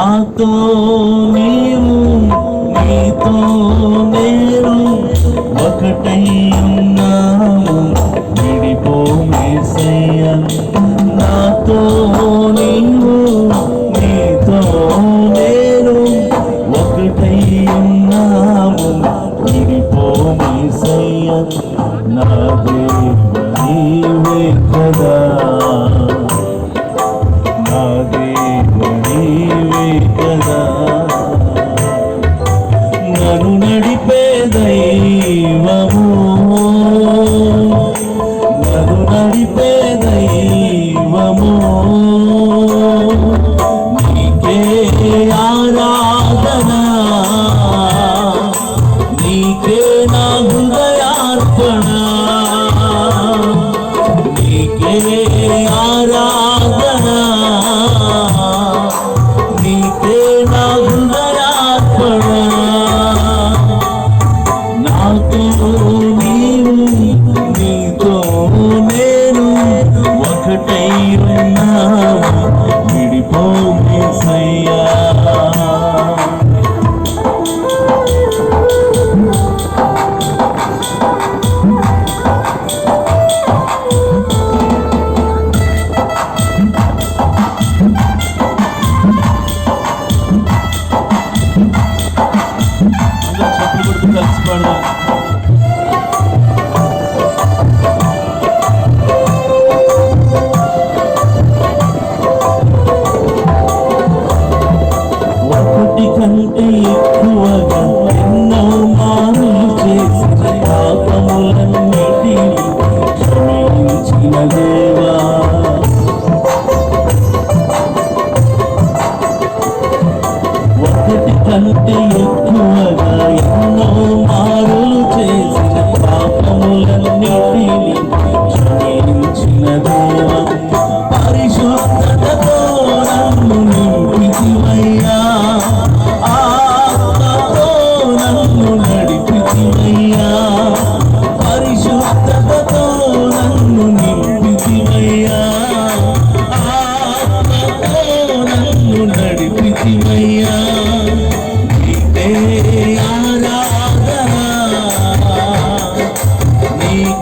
నాతో నీవు నీతో నేను ఒకటై ఉన్నాము విడిపోయేసయ్య నాతో నీవు నీతో నేను ఒకటై ఉన్నాము విడిపోయేసయ్య నా దేవ నీవే కదా. నీకే ఆరాధన నీకే నా హృదయార్పణ నాతో నీవు నీతో నేను ఒకటై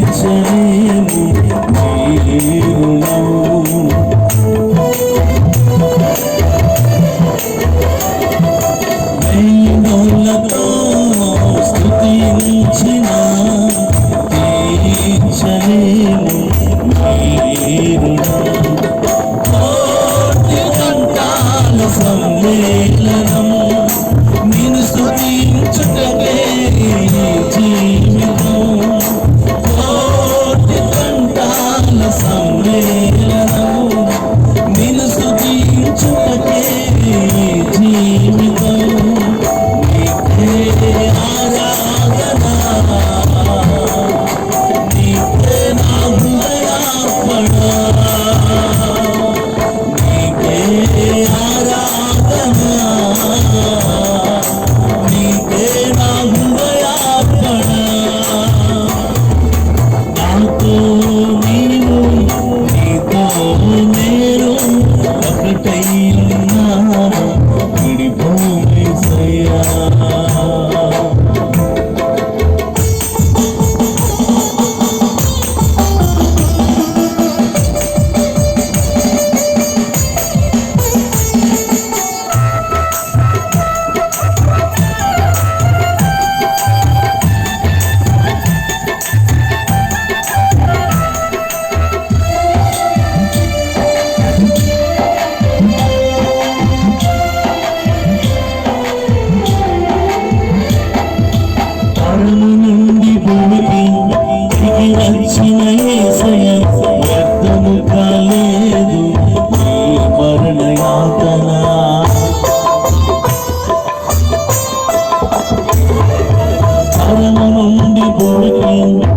It's 我听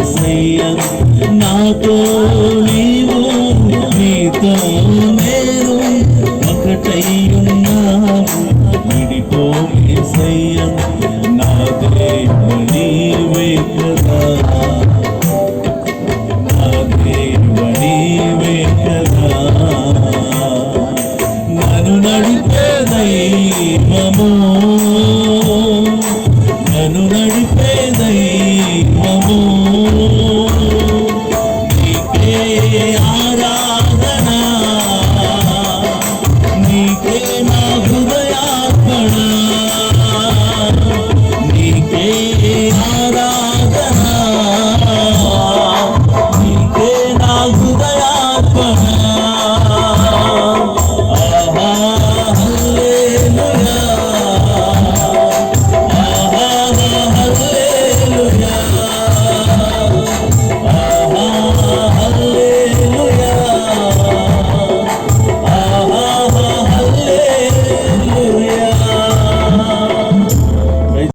ఏసయ్య నాతో నీవు నీతో నేను ఒకటయ్యున్నాము విడిపో ఏసయ్య నా దేవు నీవే కదా. నా దేవు నీవే కదా. నన్ను నడిపే దైవము. నన్ను నడిపే దైవము. నీకే